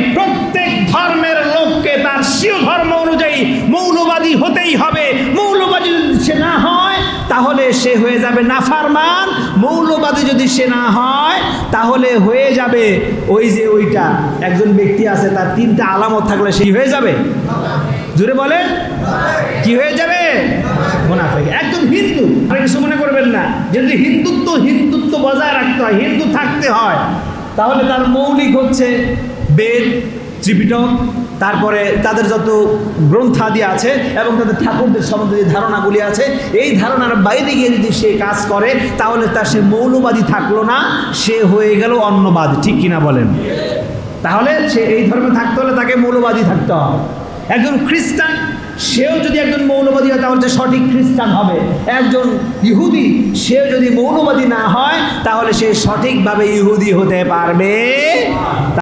প্রত্যেক ধর্মের লোককে তার স্বীয় ধর্ম অনুযায়ী মৌলবাদী হতেই হবে। মৌলবাদী যদি সে না হয়, তাহলে সে হয়ে যাবে নাফারমান। মৌলবাদী যদি সে না হয়, তাহলে হয়ে যাবে ওই যে ওইটা। একজন ব্যক্তি আছে, তার তিনটা আলামত থাকলে সেই হয়ে যাবে? জুড়ে বলেন। কি হয়ে যাবে? মোনাফেক। একদম হিন্দু। আর কিছু মনে করবেন না। যদি হিন্দুত্ব হিন্দুত্ব বজায় রাখতে হয়, হিন্দু থাকতে হয় তাহলে তার মৌলিক হচ্ছে বেদ, ত্রিপিটক, তারপরে তাদের যত গ্রন্থাদি আছে এবং তাদের ঠাকুরদের সম্বন্ধে যে ধারণাগুলি আছে, এই ধারণার বাইরে গিয়ে যদি সে কাজ করে, তাহলে তার সে মৌলবাদী থাকল না, সে হয়ে গেল অন্যবাদ ঠিক কিনা বলেন? তাহলে সে এই ধর্মে থাকতে হলে তাকে মৌলবাদী থাকতে হবে। একজন খ্রিস্টান সেও যদি একজন মৌলবাদী হয়, তাহলে সঠিক খ্রিস্টান হবে। একজন ইহুদি, সেও যদি মৌলবাদী না হয়, তাহলে সে সঠিকভাবে ইহুদি হতে পারবে।